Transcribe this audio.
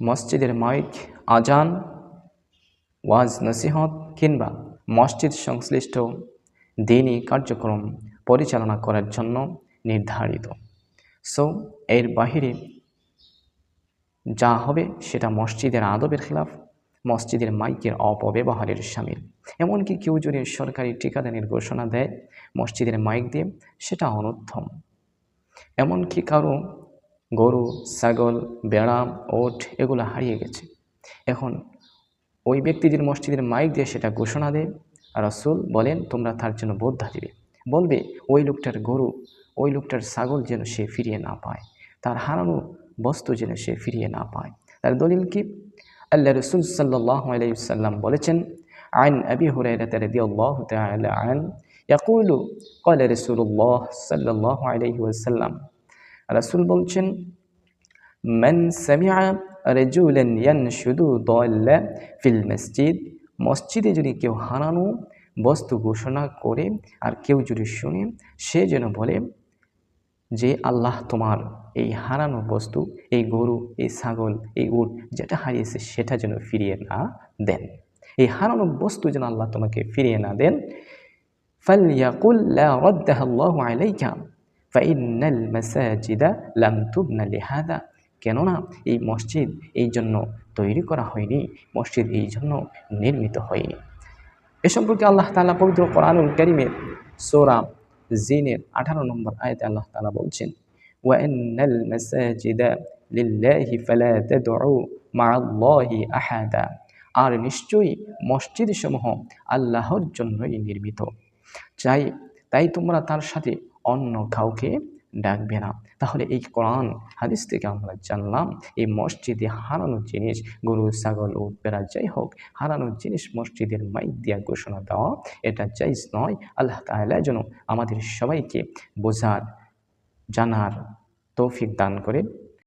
মসজিদের মাইক, আজান, ওয়াজ, নসিহত কিংবা মসজিদ সংশ্লিষ্ট দিনই কার্যক্রম পরিচালনা করার জন্য নির্ধারিত। সো এর বাহিরে যা হবে সেটা মসজিদের আদবের খেলাফ, মসজিদের মাইকের অপব্যবহারের সামিল। এমনকি কেউ যদি সরকারি টিকাদানের ঘোষণা দেয় মসজিদের মাইক দিয়ে সেটা অনুত্তম। এমনকি কারও গরু ছাগল বেড়া ওট এগুলো হারিয়ে গেছে এখন ওই ব্যক্তি যদি মসজিদের মাইক দিয়ে সেটা ঘোষণা দেয় রসুল বলেন তোমরা তার জন্য বোদ্ধা দিবে বলবে ওই লোকটার গরু ওই লোকটার ছাগল যেন সে ফিরিয়ে না পায় তার হারানো বস্তু যেন সে ফিরিয়ে না পায় তার দলিল কি আল্লাহ রসুল সাল্লাহ আলাইসাল্লাম বলেছেন عن أبي هريرة رضي الله تعالى عنه يقول قال رسول الله صلى الله عليه وسلم রাসূল বলছেন, মান সামিআ রাজুলান ইয়ানশুদু দাল্লা ফিল মসজিদ মসজিদে যদি কেউ হারানো বস্তু ঘোষণা করে আর কেউ যদি শুনে, সে যেন বলে যে, আল্লাহ তোমার এই হারানো বস্তু, এই গরু, এই ছাগল, এই উট, যেটা হারিয়েছে সেটা যেন ফিরিয়ে না দেন। এই হারানো বস্তু যেন আল্লাহ তোমাকে ফিরিয়ে না দেন। ফালিয়াকুল লা রাদ্দাহা আল্লাহু আলাইকা। ফাইন্নাল মাসাজিদা লাম তুবনা লিহাদা কেননা এই মসজিদ এই জন্য তৈরি করা হয়নি, মসজিদ এই জন্য নির্মিত হয়নি। এ সম্পর্কে আল্লাহ তালা পবিত্র কোরআনুল কারীমের সোরা জিনের আঠারো নম্বর আয়াতে আল্লাহ তালা বলছেন, ওয়াইন্নাল মাসাজিদা লিল্লাহি ফালা তাদউ মা'আল্লাহি আহাদা। আর নিশ্চয়ই মসজিদ সমূহ আল্লাহর জন্যই নির্মিত। চাই, তাই তোমরা তার সাথে অন্য কাউকে ডাকবে না। তাহলে এই কোরআন হাদিস থেকে আমরা জানলাম, এই মসজিদে হারানোর জিনিস, গরু, ছাগল ও বেড়া যাই হোক হারানোর জিনিস মসজিদের মাইক দিয়া ঘোষণা দেওয়া, এটা জাইজ নয়। আল্লাহ তাহলে যেন আমাদের সবাইকে বোঝার, জানার তৌফিক দান করে।